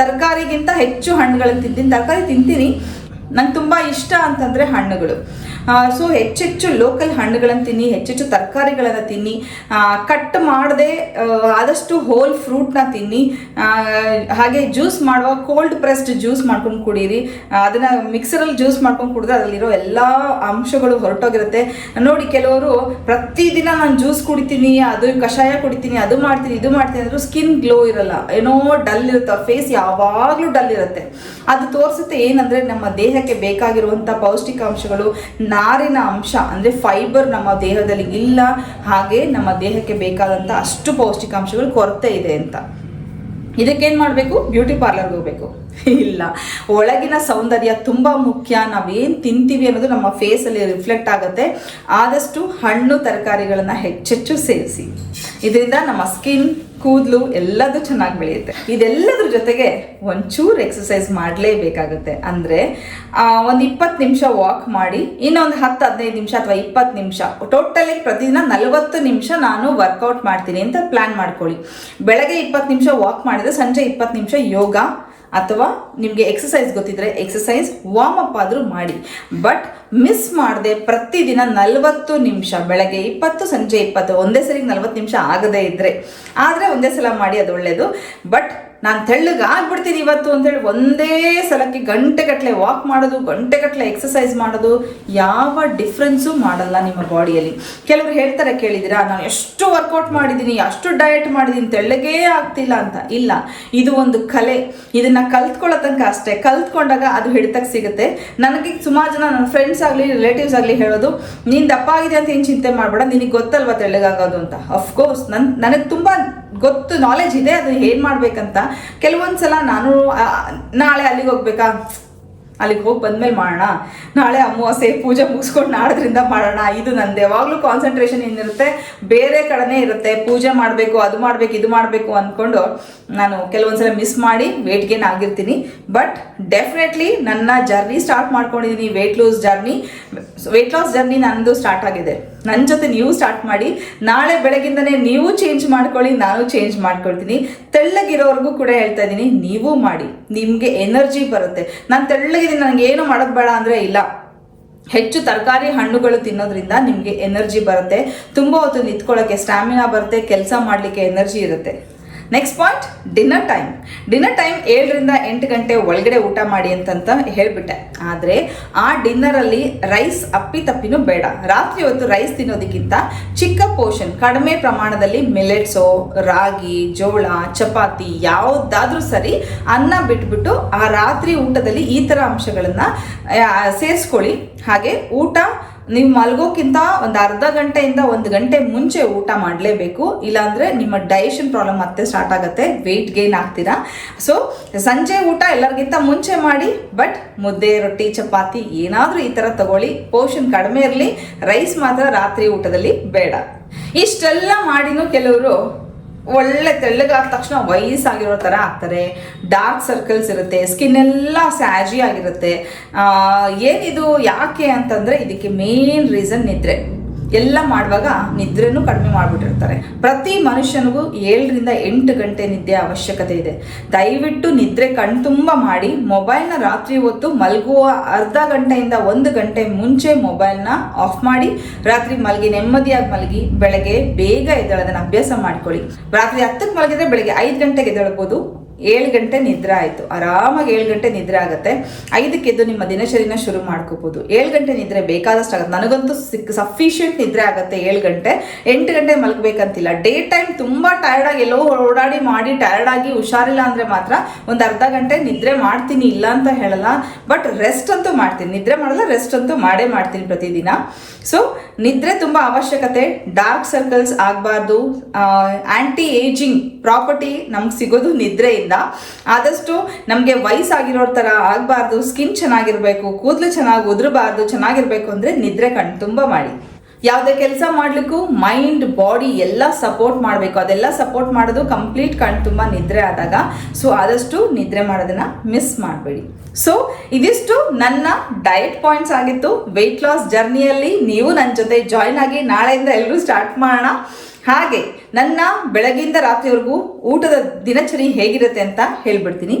ತರಕಾರಿಗಿಂತ ಹೆಚ್ಚು ಹಣ್ಣುಗಳನ್ನು ತಿಂತೀನಿ. ತರಕಾರಿ ತಿಂತೀನಿ. ನಂಗೆ ತುಂಬ ಇಷ್ಟ ಅಂತಂದರೆ ಹಣ್ಣುಗಳು. ಸೊ ಹೆಚ್ಚೆಚ್ಚು ಲೋಕಲ್ ಹಣ್ಣುಗಳನ್ನು ತಿನ್ನಿ, ಹೆಚ್ಚೆಚ್ಚು ತರಕಾರಿಗಳನ್ನು ತಿನ್ನಿ ಕಟ್ ಮಾಡದೆ ಆದಷ್ಟು ಹೋಲ್ ಫ್ರೂಟ್ನ ತಿನ್ನಿ ಹಾಗೆ ಜ್ಯೂಸ್ ಮಾಡುವ ಕೋಲ್ಡ್ ಪ್ರೆಸ್ಡ್ ಜ್ಯೂಸ್ ಮಾಡ್ಕೊಂಡು ಕುಡೀರಿ. ಅದನ್ನು ಮಿಕ್ಸರಲ್ಲಿ ಜ್ಯೂಸ್ ಮಾಡ್ಕೊಂಡು ಕುಡಿದ್ರೆ ಅದರಲ್ಲಿರೋ ಎಲ್ಲ ಅಂಶಗಳು ಹೊರಟೋಗಿರುತ್ತೆ. ನೋಡಿ ಕೆಲವರು ಪ್ರತಿದಿನ ನಾನು ಜ್ಯೂಸ್ ಕುಡಿತೀನಿ, ಅದು ಕಷಾಯ ಕುಡಿತೀನಿ, ಅದು ಮಾಡ್ತೀನಿ, ಇದು ಮಾಡ್ತೀನಿ ಅಂದರೂ ಸ್ಕಿನ್ ಗ್ಲೋ ಇರಲ್ಲ. ಏನೋ ಡಲ್ ಇರುತ್ತೆ ಫೇಸ್ ಯಾವಾಗಲೂ ಡಲ್ ಇರುತ್ತೆ. ಅದು ತೋರಿಸುತ್ತೆ ಏನಂದರೆ ನಮ್ಮ ದೇಹಕ್ಕೆ ಬೇಕಾಗಿರುವಂಥ ಪೌಷ್ಟಿಕಾಂಶಗಳು ನಾರಿನ ಅಂಶ, ಅಂದರೆ ಫೈಬರ್ ನಮ್ಮ ದೇಹದಲ್ಲಿ ಇಲ್ಲ, ಹಾಗೆ ನಮ್ಮ ದೇಹಕ್ಕೆ ಬೇಕಾದಂಥ ಅಷ್ಟು ಪೌಷ್ಟಿಕಾಂಶಗಳು ಕೊರತೆ ಇದೆ ಅಂತ. ಇದಕ್ಕೇನು ಮಾಡಬೇಕು? ಬ್ಯೂಟಿ ಪಾರ್ಲರ್ಗೆ ಹೋಗಬೇಕು. ಇಲ್ಲ. ಒಳಗಿನ ಸೌಂದರ್ಯ ತುಂಬ ಮುಖ್ಯ. ನಾವೇನು ತಿಂತೀವಿ ಅನ್ನೋದು ನಮ್ಮ ಫೇಸಲ್ಲಿ ರಿಫ್ಲೆಕ್ಟ್ ಆಗುತ್ತೆ. ಆದಷ್ಟು ಹಣ್ಣು, ತರಕಾರಿಗಳನ್ನು ಹೆಚ್ಚೆಚ್ಚು ಸೇರಿಸಿ ಇದರಿಂದ ನಮ್ಮ ಸ್ಕಿನ್ ಕೂದಲು ಎಲ್ಲದೂ ಚೆನ್ನಾಗಿ ಬೆಳೆಯುತ್ತೆ. ಇದೆಲ್ಲದ್ರ ಜೊತೆಗೆ ಒಂಚೂರು ಎಕ್ಸಸೈಸ್ ಮಾಡಲೇಬೇಕಾಗುತ್ತೆ. ಅಂದರೆ ಒಂದು ಇಪ್ಪತ್ತು ನಿಮಿಷ ವಾಕ್ ಮಾಡಿ, ಇನ್ನೊಂದು ಹತ್ತು, ಹದಿನೈದು ನಿಮಿಷ ಅಥವಾ ಇಪ್ಪತ್ತು ನಿಮಿಷ. ಟೋಟಲಿ ಪ್ರತಿದಿನ ನಲವತ್ತು ನಿಮಿಷ ನಾನು ವರ್ಕೌಟ್ ಮಾಡ್ತೀನಿ ಅಂತ ಪ್ಲ್ಯಾನ್ ಮಾಡ್ಕೊಳ್ಳಿ. ಬೆಳಗ್ಗೆ ಇಪ್ಪತ್ತು ನಿಮಿಷ ವಾಕ್ ಮಾಡಿದರೆ ಸಂಜೆ ಇಪ್ಪತ್ತು ನಿಮಿಷ ಯೋಗ ಅಥವಾ ನಿಮಗೆ ಎಕ್ಸಸೈಸ್ ಗೊತ್ತಿದ್ರೆ ಎಕ್ಸಸೈಸ್ ವಾರ್ಮ್ ಅಪ್ ಆದರೂ ಮಾಡಿ. ಬಟ್ ಮಿಸ್ ಮಾಡದೆ ಪ್ರತಿದಿನ ನಲವತ್ತು ನಿಮಿಷ, ಬೆಳಗ್ಗೆ ಇಪ್ಪತ್ತು, ಸಂಜೆ ಇಪ್ಪತ್ತು, ಒಂದೇ ಸರಿ ನಲವತ್ತು ನಿಮಿಷ ಆಗದೇ ಇದ್ದರೆ ಆದರೆ ಒಂದೇ ಸಲ ಮಾಡಿ ಅದು ಒಳ್ಳೆಯದು ಬಟ್ ನಾನು ತೆಳ್ಳಗಾಗ್ಬಿಡ್ತೀನಿ ಇವತ್ತು ಅಂತೇಳಿ ಒಂದೇ ಸಲಕ್ಕೆ ಗಂಟೆಗಟ್ಟಲೆ ವಾಕ್ ಮಾಡೋದು ಗಂಟೆಗಟ್ಟಲೆ ಎಕ್ಸಸೈಸ್ ಮಾಡೋದು, ಯಾವ ಡಿಫ್ರೆನ್ಸು ಮಾಡಲ್ಲ ನಿಮ್ಮ ಬಾಡಿಯಲ್ಲಿ ಕೆಲವರು ಹೇಳ್ತಾರೆ ಕೇಳಿದಿರಾ ನಾನು ಎಷ್ಟು ವರ್ಕೌಟ್ ಮಾಡಿದ್ದೀನಿ, ಅಷ್ಟು ಡಯಟ್ ಮಾಡಿದ್ದೀನಿ, ತೆಳ್ಳಗೇ ಆಗ್ತಿಲ್ಲ ಅಂತ. ಇಲ್ಲ, ಇದು ಒಂದು ಕಲೆ. ಇದನ್ನು ಕಲ್ತ್ಕೊಳ್ಳೋ ತನಕ ಅಷ್ಟೇ. ಕಲ್ತ್ಕೊಂಡಾಗ ಅದು ಹಿಡಿತಕ್ಕೆ ಸಿಗುತ್ತೆ. ನನಗೆ ಸುಮಾರು ಜನ ನನ್ನ ಫ್ರೆಂಡ್ಸ್ ಆಗಲಿ ರಿಲೇಟಿವ್ಸ್ ಆಗಲಿ ಹೇಳೋದು, ನೀನು ದಪ್ಪ ಆಗಿದೆ ಅಂತ ಏನು ಚಿಂತೆ ಮಾಡಬೇಡ, ನಿನಗೆ ಗೊತ್ತಲ್ವಾ ತೆಳ್ಳಗಾಗೋದು ಅಂತ? ಅಫ್ಕೋರ್ಸ್ ನನ್ನ ನನಗೆ ತುಂಬ ಗೊತ್ತು ನಾಲೆಜ್ ಇದೆ ಅದು ಏನು ಮಾಡ್ಬೇಕಂತ. ಕೆಲವೊಂದು ಸಲ ನಾನು ನಾಳೆ ಅಲ್ಲಿಗೆ ಹೋಗ್ಬೇಕಾ? ಅಲ್ಲಿಗೆ ಹೋಗಿ ಬಂದ್ಮೇಲೆ ಮಾಡೋಣ. ನಾಳೆ ಅಮಾವಾಸ್ಯೆ, ಪೂಜೆ ಮುಗಿಸ್ಕೊಂಡು ನಾಡೋದ್ರಿಂದ ಮಾಡೋಣ. ಇದು ನಂದು. ಯಾವಾಗಲೂ ಕಾನ್ಸಂಟ್ರೇಷನ್ ಏನಿರುತ್ತೆ, ಬೇರೆ ಕಡೆನೇ ಇರುತ್ತೆ. ಪೂಜೆ ಮಾಡಬೇಕು, ಅದು ಮಾಡಬೇಕು, ಇದು ಮಾಡಬೇಕು ಅಂದ್ಕೊಂಡು ನಾನು ಕೆಲವೊಂದ್ಸಲ ಮಿಸ್ ಮಾಡಿ ವೇಟ್ ಗೇನ್ ಆಗಿರ್ತೀನಿ. ಬಟ್ ಡೆಫಿನೆಟ್ಲಿ ನನ್ನ ಜರ್ನಿ ಸ್ಟಾರ್ಟ್ ಮಾಡ್ಕೊಂಡಿದ್ದೀನಿ weight lose journey weight loss journey ನಂದು ಸ್ಟಾರ್ಟ್ ಆಗಿದೆ. ನನ್ನ ಜೊತೆ ನೀವು ಸ್ಟಾರ್ಟ್ ಮಾಡಿ, ನಾಳೆ ಬೆಳಗಿಂದನೇ ನೀವು ಚೇಂಜ್ ಮಾಡ್ಕೊಳ್ಳಿ, ನಾನು ಚೇಂಜ್ ಮಾಡ್ಕೊಳ್ತೀನಿ. ತೆಳ್ಳಗಿರೋರ್ಗೂ ಕೂಡ ಹೇಳ್ತಾ ಇದ್ದೀನಿ, ನೀವು ಮಾಡಿ, ನಿಮಗೆ ಎನರ್ಜಿ ಬರುತ್ತೆ. ನಾನು ತೆಳ್ಳಗಿದ್ದೀನಿ ನನಗೆ ಏನು ಮಾಡೋದು ಬೇಡ ಅಂದರೆ ಇಲ್ಲ. ಹೆಚ್ಚು ತರಕಾರಿ ಹಣ್ಣುಗಳು ತಿನ್ನೋದ್ರಿಂದ ನಿಮಗೆ ಎನರ್ಜಿ ಬರುತ್ತೆ. ತುಂಬ ಹೊತ್ತು ನಿಂತ್ಕೊಳ್ಳೋಕ್ಕೆ ಸ್ಟ್ಯಾಮಿನಾ ಬರುತ್ತೆ, ಕೆಲಸ ಮಾಡಲಿಕ್ಕೆ ಎನರ್ಜಿ ಇರುತ್ತೆ. Next point dinner time dinner time ಏಳರಿಂದ ಎಂಟು ಗಂಟೆ ಒಳಗಡೆ ಊಟ ಮಾಡಿ ಅಂತಂತ ಹೇಳಿಬಿಟ್ಟೆ. ಆದರೆ ಆ ಡಿನ್ನರಲ್ಲಿ ರೈಸ್ ಅಪ್ಪಿ ತಪ್ಪಿನೂ ಬೇಡ. ರಾತ್ರಿ ಹೊತ್ತು ರೈಸ್ ತಿನ್ನೋದಕ್ಕಿಂತ ಚಿಕ್ಕ ಪೋರ್ಷನ್ ಕಡಿಮೆ ಪ್ರಮಾಣದಲ್ಲಿ ಮಿಲೆಟ್ಸು ರಾಗಿ, ಜೋಳ, ಚಪಾತಿ ಯಾವುದಾದ್ರೂ ಸರಿ ಅನ್ನ ಬಿಟ್ಬಿಟ್ಟು ಆ ರಾತ್ರಿ ಊಟದಲ್ಲಿ ಈ ಥರ ಅಂಶಗಳನ್ನು ಸೇರಿಸ್ಕೊಳ್ಳಿ. ಹಾಗೆ ಊಟ ನೀವು ಮಲಗೋಕ್ಕಿಂತ ಒಂದು ಅರ್ಧ ಗಂಟೆಯಿಂದ ಒಂದು ಗಂಟೆ ಮುಂಚೆ ಊಟ ಮಾಡಲೇಬೇಕು. ಇಲ್ಲಾಂದರೆ ನಿಮ್ಮ ಡೈಜೆಷನ್ ಪ್ರಾಬ್ಲಮ್ ಮತ್ತೆ ಸ್ಟಾರ್ಟ್ ಆಗುತ್ತೆ. ವೆಯ್ಟ್ ಗೇನ್ ಆಗ್ತೀರಾ? ಸೊ ಸಂಜೆ ಊಟ ಎಲ್ಲರಿಗಿಂತ ಮುಂಚೆ ಮಾಡಿ ಬಟ್ ಮುದ್ದೆ, ರೊಟ್ಟಿ, ಚಪಾತಿ ಏನಾದರೂ ಈ ಥರ ತಗೊಳ್ಳಿ. ಪೋಷನ್ ಕಡಿಮೆ ಇರಲಿ. ರೈಸ್ ಮಾತ್ರ ರಾತ್ರಿ ಊಟದಲ್ಲಿ ಬೇಡ. ಇಷ್ಟೆಲ್ಲ ಮಾಡಿನೂ ಕೆಲವರು ಒಳ್ಳೆ ತೆಳ್ಳಗಾದ ತಕ್ಷಣ ವಯಸ್ಸಾಗಿರೋ ಥರ ಆಗ್ತಾರೆ. ಡಾರ್ಕ್ ಸರ್ಕಲ್ಸ್ ಇರುತ್ತೆ ಸ್ಕಿನ್ ಎಲ್ಲ ಸ್ಯಾಜಿ ಆಗಿರುತ್ತೆ. ಏನಿದು, ಯಾಕೆ ಅಂತಂದರೆ ಇದಕ್ಕೆ ಮೇನ್ ರೀಸನ್ ನಿದ್ರೆ. ಎಲ್ಲ ಮಾಡುವಾಗ ನಿದ್ರೆನೂ ಕಡಿಮೆ ಮಾಡಿಬಿಟ್ಟಿರ್ತಾರೆ. ಪ್ರತಿ ಮನುಷ್ಯನಿಗೂ ಏಳರಿಂದ ಎಂಟು ಗಂಟೆ ನಿದ್ದೆ ಅವಶ್ಯಕತೆ ಇದೆ. ದಯವಿಟ್ಟು ನಿದ್ರೆ ಕಣ್ತುಂಬ ಮಾಡಿ, ಮೊಬೈಲ್ನ ರಾತ್ರಿ ಹೊತ್ತು ಮಲಗುವ ಅರ್ಧ ಗಂಟೆಯಿಂದ ಒಂದು ಗಂಟೆ ಮುಂಚೆ ಮೊಬೈಲ್ನ ಆಫ್ ಮಾಡಿ, ರಾತ್ರಿ ಮಲಗಿ ನೆಮ್ಮದಿಯಾಗಿ ಮಲಗಿ ಬೆಳಗ್ಗೆ ಬೇಗ ಎದ್ದೇಳೋದನ್ನ ಅಭ್ಯಾಸ ಮಾಡ್ಕೊಳ್ಳಿ. ರಾತ್ರಿ ಹತ್ತಕ್ಕೆ ಮಲಗಿದ್ರೆ ಬೆಳಗ್ಗೆ ಐದು ಗಂಟೆಗೆ ಎದ್ದೇಳ್ಬೋದು ಏಳು ಗಂಟೆ ನಿದ್ರೆ ಆಯಿತು. ಆರಾಮಾಗಿ ಏಳು ಗಂಟೆ ನಿದ್ರೆ ಆಗುತ್ತೆ. ಐದಕ್ಕೆದ್ದು ನಿಮ್ಮ ದಿನಚರಿನ ಶುರು ಮಾಡ್ಕೋಬೋದು. ಏಳು ಗಂಟೆ ನಿದ್ರೆ ಬೇಕಾದಷ್ಟು ಆಗುತ್ತೆ. ನನಗಂತೂ ಸಿಕ್ ಸಫಿಷಿಯೆಂಟ್ ನಿದ್ರೆ ಆಗುತ್ತೆ ಏಳು ಗಂಟೆ. ಎಂಟು ಗಂಟೆ ಮಲಗಬೇಕಂತಿಲ್ಲ. ಡೇ ಟೈಮ್ ತುಂಬ ಟಯರ್ಡ್ ಆಗಿ ಎಲ್ಲೋ ಓಡಾಡಿ ಮಾಡಿ ಟಯರ್ಡ್ ಆಗಿ ಹುಷಾರಿಲ್ಲ ಅಂದರೆ ಮಾತ್ರ ಒಂದು ಅರ್ಧ ಗಂಟೆ ನಿದ್ರೆ ಮಾಡ್ತೀನಿ, ಇಲ್ಲ ಅಂತ ಹೇಳಲ್ಲ. ಬಟ್ ರೆಸ್ಟ್ ಅಂತೂ ಮಾಡ್ತೀನಿ. ನಿದ್ರೆ ಮಾಡಲ್ಲ ರೆಸ್ಟ್ ಅಂತೂ ಮಾಡೇ ಮಾಡ್ತೀನಿ ಪ್ರತಿದಿನ. ಸೊ ನಿದ್ರೆ ತುಂಬ ಅವಶ್ಯಕತೆ. ಡಾರ್ಕ್ ಸರ್ಕಲ್ಸ್ ಆಗಬಾರ್ದು. ಆ್ಯಂಟಿ ಏಜಿಂಗ್ ಪ್ರಾಪರ್ಟಿ ನಮ್ಗೆ ಸಿಗೋದು ನಿದ್ರೆಯಿಂದ. ಆದಷ್ಟು ನಮಗೆ ವಯಸ್ಸಾಗಿರೋ ಥರ ಆಗಬಾರ್ದು, ಸ್ಕಿನ್ ಚೆನ್ನಾಗಿರಬೇಕು, ಕೂದಲು ಚೆನ್ನಾಗಿ ಉದುರಬಾರ್ದು, ಚೆನ್ನಾಗಿರಬೇಕು ಅಂದರೆ ನಿದ್ರೆ ಕಣ್ ತುಂಬ ಮಾಡಿ. ಯಾವುದೇ ಕೆಲಸ ಮಾಡಲಿಕ್ಕೂ ಮೈಂಡ್ ಬಾಡಿ ಎಲ್ಲ ಸಪೋರ್ಟ್ ಮಾಡಬೇಕು. ಅದೆಲ್ಲ ಸಪೋರ್ಟ್ ಮಾಡೋದು ಕಂಪ್ಲೀಟ್ ಕಣ್ಣು ತುಂಬ ನಿದ್ರೆ ಆದಾಗ. ಸೊ ಆದಷ್ಟು ನಿದ್ರೆ ಮಾಡೋದನ್ನು ಮಿಸ್ ಮಾಡಬೇಡಿ. ಸೊ ಇದಿಷ್ಟು ನನ್ನ ಡಯಟ್ ಪಾಯಿಂಟ್ಸ್ ಆಗಿತ್ತು. ವೆಯ್ಟ್ ಲಾಸ್ ಜರ್ನಿಯಲ್ಲಿ ನೀವು ನನ್ನ ಜೊತೆ ಜಾಯ್ನ್ ಆಗಿ ನಾಳೆಯಿಂದ ಎಲ್ಲರೂ ಸ್ಟಾರ್ಟ್ ಮಾಡೋಣ. ಹಾಗೆ ನನ್ನ ಬೆಳಗಿಂದ ರಾತ್ರಿವರೆಗೂ ಊಟದ ದಿನಚರಿ ಹೇಗಿರುತ್ತೆ ಅಂತ ಹೇಳ್ಬಿಡ್ತೀನಿ.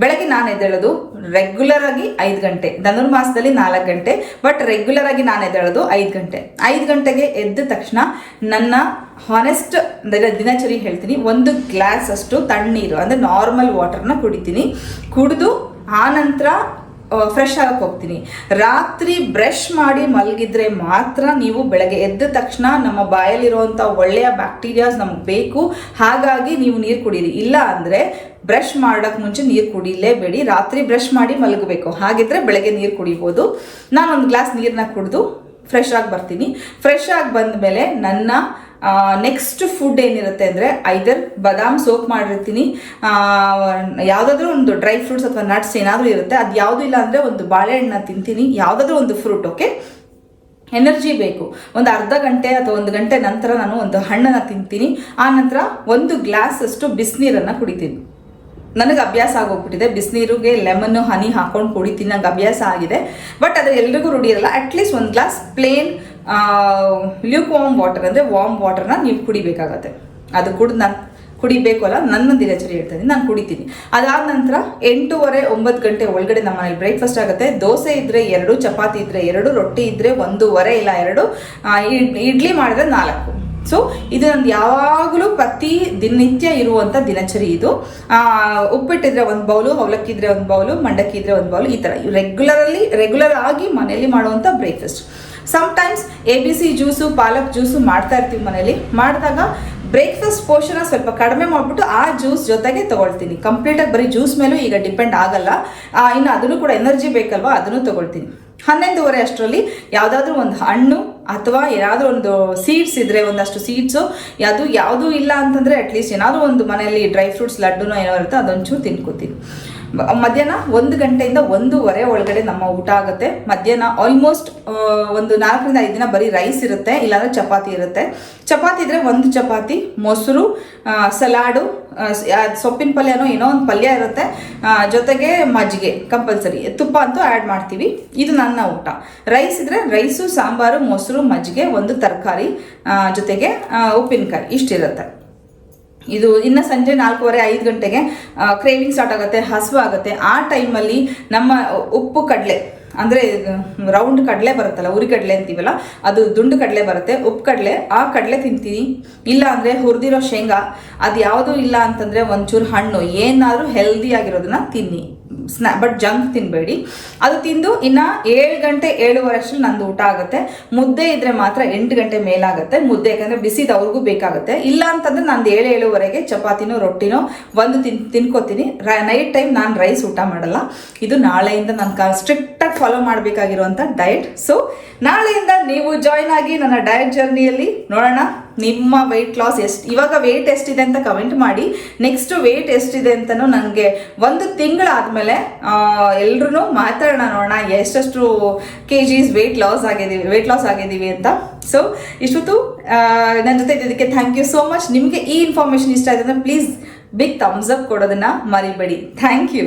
ಬೆಳಗ್ಗೆ ನಾನು ಎದ್ದೇಳೋದು ರೆಗ್ಯುಲರ್ ಆಗಿ ಐದು ಗಂಟೆ. ಧನುರ್ಮಾಸದಲ್ಲಿ ನಾಲ್ಕು ಗಂಟೆ ಬಟ್ ರೆಗ್ಯುಲರ್ ಆಗಿ ನಾನು ಎದ್ದೇಳೋದು ಐದು ಗಂಟೆ. ಐದು ಗಂಟೆಗೆ ಎದ್ದ ತಕ್ಷಣ ನನ್ನ ಹಾನೆಸ್ಟ್ ದಿನಚರಿ ಹೇಳ್ತೀನಿ. ಒಂದು ಗ್ಲಾಸ್ ಅಷ್ಟು ತಣ್ಣೀರು, ಅಂದರೆ ನಾರ್ಮಲ್ ವಾಟರ್ನ ಕುಡಿತೀನಿ. ಕುಡಿದು ಆನಂತರ ಫ್ರೆಶ್ ಆಗಕ್ಕೆ ಹೋಗ್ತೀನಿ. ರಾತ್ರಿ ಬ್ರಷ್ ಮಾಡಿ ಮಲಗಿದ್ರೆ ಮಾತ್ರ ನೀವು ಬೆಳಗ್ಗೆ ಎದ್ದ ತಕ್ಷಣ ನಮ್ಮ ಬಾಯಲ್ಲಿರುವಂಥ ಒಳ್ಳೆಯ ಬ್ಯಾಕ್ಟೀರಿಯಾಸ್ ನಮಗೆ ಬೇಕು. ಹಾಗಾಗಿ ನೀವು ನೀರು ಕುಡೀರಿ. ಇಲ್ಲ ಅಂದರೆ ಬ್ರಷ್ ಮಾಡೋಕ್ಕೆ ಮುಂಚೆ ನೀರು ಕುಡಿಲೇಬೇಡಿ. ರಾತ್ರಿ ಬ್ರಷ್ ಮಾಡಿ ಮಲಗಬೇಕು. ಹಾಗಿದ್ರೆ ಬೆಳಗ್ಗೆ ನೀರು ಕುಡಿಬೋದು. ನಾನು ಒಂದು ಗ್ಲಾಸ್ ನೀರನ್ನ ಕುಡಿದು ಫ್ರೆಶ್ ಆಗಿ ಬರ್ತೀನಿ. ಫ್ರೆಶ್ ಆಗಿ ಬಂದ ಮೇಲೆ ನನ್ನ ನೆಕ್ಸ್ಟ್ ಫುಡ್ ಏನಿರುತ್ತೆ ಅಂದರೆ ಐದರ್ ಬದಾಮ್ ಸೋಪ್ ಮಾಡಿರ್ತೀನಿ. ಯಾವುದಾದ್ರೂ ಒಂದು ಡ್ರೈ ಫ್ರೂಟ್ಸ್ ಅಥವಾ ನಟ್ಸ್ ಏನಾದರೂ ಇರುತ್ತೆ. ಅದು ಯಾವುದೂ ಇಲ್ಲ ಅಂದರೆ ಒಂದು ಬಾಳೆಹಣ್ಣು ತಿಂತೀನಿ. ಯಾವುದಾದ್ರೂ ಒಂದು ಫ್ರೂಟ್ ಓಕೆ ಎನರ್ಜಿ ಬೇಕು. ಒಂದು ಅರ್ಧ ಗಂಟೆ ಅಥವಾ ಒಂದು ಗಂಟೆ ನಂತರ ನಾನು ಒಂದು ಹಣ್ಣನ್ನು ತಿಂತೀನಿ. ಆ ನಂತರ ಒಂದು ಗ್ಲಾಸ್ ಅಷ್ಟು ಬಿಸಿನೀರನ್ನು ಕುಡಿತೀನಿ. ನನಗೆ ಅಭ್ಯಾಸ ಆಗೋಗ್ಬಿಟ್ಟಿದೆ. ಬಿಸಿನೀರಿಗೆ ಲೆಮನ್ನು ಹನಿ ಹಾಕೊಂಡು ಕುಡಿತೀನಿ. ನಂಗೆ ಅಭ್ಯಾಸ ಆಗಿದೆ. ಬಟ್ ಅದು ಎಲ್ರಿಗೂ ರೂಢಿ ಅಟ್ಲೀಸ್ಟ್ ಒಂದು glass plain lukewarm water ಅಂದರೆ ವಾಮ್ ವಾಟರ್ನ ನೀವು ಕುಡಿಬೇಕಾಗತ್ತೆ. ಅದು ಕುಡಿದು ನಾನು ಕುಡಿಬೇಕು ಅಲ್ಲ ನನ್ನ ದಿನಚರಿ ಹೇಳ್ತೀನಿ, ನಾನು ಕುಡಿತೀನಿ. ಅದಾದ ನಂತರ ಎಂಟೂವರೆ ಒಂಬತ್ತು ಗಂಟೆ ಒಳಗಡೆ ನಮ್ಮ ಮನೇಲಿ ಬ್ರೇಕ್ಫಾಸ್ಟ್ ಆಗುತ್ತೆ. ದೋಸೆ ಇದ್ದರೆ ಎರಡು, ಚಪಾತಿ ಇದ್ದರೆ ಎರಡು, ರೊಟ್ಟಿ ಇದ್ದರೆ ಒಂದೂವರೆ, ಇಲ್ಲ ಎರಡು ಇಡ್- ಇಡ್ಲಿ ಮಾಡಿದ್ರೆ ನಾಲ್ಕು. ಸೊ ಇದು ನಂದು ಯಾವಾಗಲೂ ಪ್ರತಿ ದಿನನಿತ್ಯ ಇರುವಂಥ ದಿನಚರಿ ಇದು. ಉಪ್ಪಿಟ್ಟಿದ್ರೆ ಒಂದು ಬೌಲು, ಅವಲಕ್ಕಿದ್ರೆ ಒಂದು ಬೌಲು ಮಂಡಕ್ಕಿ ಇದ್ರೆ ಒಂದು ಬೌಲು, ಈ ಥರ ರೆಗ್ಯುಲರಲ್ಲಿ ರೆಗ್ಯುಲರ್ ಆಗಿ ಮನೆಯಲ್ಲಿ ಮಾಡುವಂಥ breakfast sometimes A B C juice palak juice ಮಾಡ್ತಾ ಇರ್ತೀವಿ ಮನೇಲಿ ಮಾಡಿದಾಗ ಬ್ರೇಕ್ಫಾಸ್ಟ್ ಪೋರ್ಷನ್ ಸ್ವಲ್ಪ ಕಡಿಮೆ ಮಾಡಿಬಿಟ್ಟು ಆ ಜ್ಯೂಸ್ ಜೊತೆಗೆ ತಗೊಳ್ತೀನಿ. ಕಂಪ್ಲೀಟಾಗಿ ಬರೀ ಜ್ಯೂಸ್ ಮೇಲೂ ಈಗ ಡಿಪೆಂಡ್ ಆಗಲ್ಲ. ಇನ್ನು ಅದನ್ನು ಕೂಡ ಎನರ್ಜಿ ಬೇಕಲ್ವಾ, ಅದನ್ನು ತಗೊಳ್ತೀನಿ. ಹನ್ನೊಂದುವರೆ ಅಷ್ಟರಲ್ಲಿ ಯಾವುದಾದ್ರೂ ಒಂದು ಹಣ್ಣು ಅಥವಾ ಏನಾದರೂ ಒಂದು ಸೀಡ್ಸ್ ಇದ್ದರೆ ಒಂದಷ್ಟು ಸೀಡ್ಸು ಅದು ಯಾವುದೂ ಇಲ್ಲ ಅಂತಂದರೆ ಅಟ್ಲೀಸ್ಟ್ ಏನಾದರೂ ಒಂದು ಮನೆಯಲ್ಲಿ ಡ್ರೈ ಫ್ರೂಟ್ಸ್ ಲಡ್ಡುನೋ ಏನೋ ಇರುತ್ತೆ ಅದೊಂಚೂರು ತಿನ್ಕೋತೀನಿ. ಮಧ್ಯಾಹ್ನ ಒಂದು ಗಂಟೆಯಿಂದ ಒಂದೂವರೆ ಒಳಗಡೆ ನಮ್ಮ ಊಟ ಆಗುತ್ತೆ. ಮಧ್ಯಾಹ್ನ ಆಲ್ಮೋಸ್ಟ್ ಒಂದು ನಾಲ್ಕರಿಂದ ಐದು ದಿನ ಬರೀ ರೈಸ್ ಇರುತ್ತೆ, ಇಲ್ಲಾಂದ್ರೆ ಚಪಾತಿ ಇರುತ್ತೆ. ಚಪಾತಿ ಇದ್ರೆ ಒಂದು ಚಪಾತಿ, ಮೊಸರು ಸಲಾಡು ಸೊಪ್ಪಿನ ಪಲ್ಯನೋ ಏನೋ ಒಂದು ಪಲ್ಯ ಇರುತ್ತೆ. ಜೊತೆಗೆ ಮಜ್ಜಿಗೆ ಕಂಪಲ್ಸರಿ ತುಪ್ಪ ಅಂತೂ ಆ್ಯಡ್ ಮಾಡ್ತೀವಿ. ಇದು ನನ್ನ ಊಟ. ರೈಸ್ ಇದ್ರೆ ರೈಸು ಸಾಂಬಾರು, ಮೊಸರು, ಮಜ್ಜಿಗೆ, ಒಂದು ತರಕಾರಿ ಜೊತೆಗೆ ಉಪ್ಪಿನಕಾಯಿ, ಇಷ್ಟಿರುತ್ತೆ. ಇದು ಇನ್ನು ಸಂಜೆ ನಾಲ್ಕೂವರೆ, ಐದು ಗಂಟೆಗೆ ಕ್ರೇವಿಂಗ್ ಸ್ಟಾರ್ಟ್ ಆಗುತ್ತೆ ಹಸುವಾಗುತ್ತೆ ಆಗುತ್ತೆ. ಆ ಟೈಮಲ್ಲಿ ನಮ್ಮ ಉಪ್ಪು ಕಡಲೆ, ಅಂದರೆ ರೌಂಡ್ ಕಡಲೆ ಬರುತ್ತಲ್ಲ, ಉರಿ ಕಡಲೆ ಅಂತೀವಲ್ಲ, ಅದು ದುಂಡು ಕಡಲೆ ಬರುತ್ತೆ. ಉಪ್ಪು ಕಡಲೆ, ಆ ಕಡಲೆ ತಿಂತೀನಿ. ಇಲ್ಲ ಅಂದರೆ ಹುರಿದಿರೋ ಶೇಂಗಾ ಅದು ಯಾವುದೂ ಇಲ್ಲ ಅಂತಂದರೆ ಒಂಚೂರು ಹಣ್ಣು, ಏನಾದರೂ ಹೆಲ್ದಿ ಆಗಿರೋದನ್ನ ತಿನ್ನಿ. ಸ್ನಾ, ಬಟ್ ಜಂಕ್ ತಿನ್ನಬೇಡಿ ಅದು ತಿಂದು ಇನ್ನು ಏಳು ಗಂಟೆ ಏಳುವರೆ ಅಷ್ಟು ನಂದು ಊಟ ಆಗುತ್ತೆ. ಮುದ್ದೆ ಇದ್ರೆ ಮಾತ್ರ ಎಂಟು ಗಂಟೆ ಮೇಲಾಗುತ್ತೆ. ಮುದ್ದೆ ಯಾಕಂದರೆ ಬಿಸಿದು ಅವ್ರಿಗೂ ಬೇಕಾಗುತ್ತೆ. ಇಲ್ಲ ಅಂತಂದ್ರೆ ನಂದು ಏಳು ಏಳುವರೆಗೆ ಚಪಾತಿನೋ, ರೊಟ್ಟಿನೋ ಒಂದು ತಿನ್, ತಿನ್ಕೋತೀನಿ. ನೈಟ್ ಟೈಮ್ ನಾನು ರೈಸ್ ಊಟ ಮಾಡಲ್ಲ. ಇದು ನಾಳೆಯಿಂದ ನಾನು ಸ್ಟ್ರಿಕ್ಟಾಗಿ ಫಾಲೋ ಮಾಡಬೇಕಾಗಿರುವಂಥ ಡಯಟ್. ಸೊ, ನಾಳೆಯಿಂದ ನೀವು ಜಾಯ್ನ್ ಆಗಿ ನನ್ನ ಡಯಟ್ ಜರ್ನಿಯಲ್ಲಿ ನೋಡೋಣ. ನಿಮ್ಮ ವೆಯ್ಟ್ ಲಾಸ್ ಎಷ್ಟು ಇವಾಗ ವೆಯ್ಟ್ ಎಷ್ಟಿದೆ ಅಂತ ಕಮೆಂಟ್ ಮಾಡಿ. ನೆಕ್ಸ್ಟ್ ವೆಯ್ಟ್ ಎಷ್ಟಿದೆ ಅಂತಲೂ ನನಗೆ ಒಂದು ತಿಂಗಳಾದಮೇಲೆ ಎಲ್ಲರೂ ಮಾತಾಡೋಣ ನೋಡೋಣ, ಎಷ್ಟೆಷ್ಟು ಕೆ ಜೀಸ್ ವೆಯ್ಟ್ ಲಾಸ್ ಆಗಿದ್ದೀವಿ ವೆಯ್ಟ್ ಲಾಸ್ ಆಗಿದ್ದೀವಿ ಅಂತ. ಸೊ ಇಷ್ಟೊತ್ತು ನನ್ನ ಜೊತೆ ಇದ್ದಿದ್ದಕ್ಕೆ ಥ್ಯಾಂಕ್ ಯು ಸೋ ಮಚ್ ನಿಮಗೆ ಈ ಇನ್ಫಾರ್ಮೇಷನ್ ಇಷ್ಟ ಆಯ್ತು ಪ್ಲೀಸ್ ಬಿಗ್ ಥಮ್ಸ್ ಅಪ್ ಕೊಡೋದನ್ನು ಮರಿಬೇಡಿ. Thank you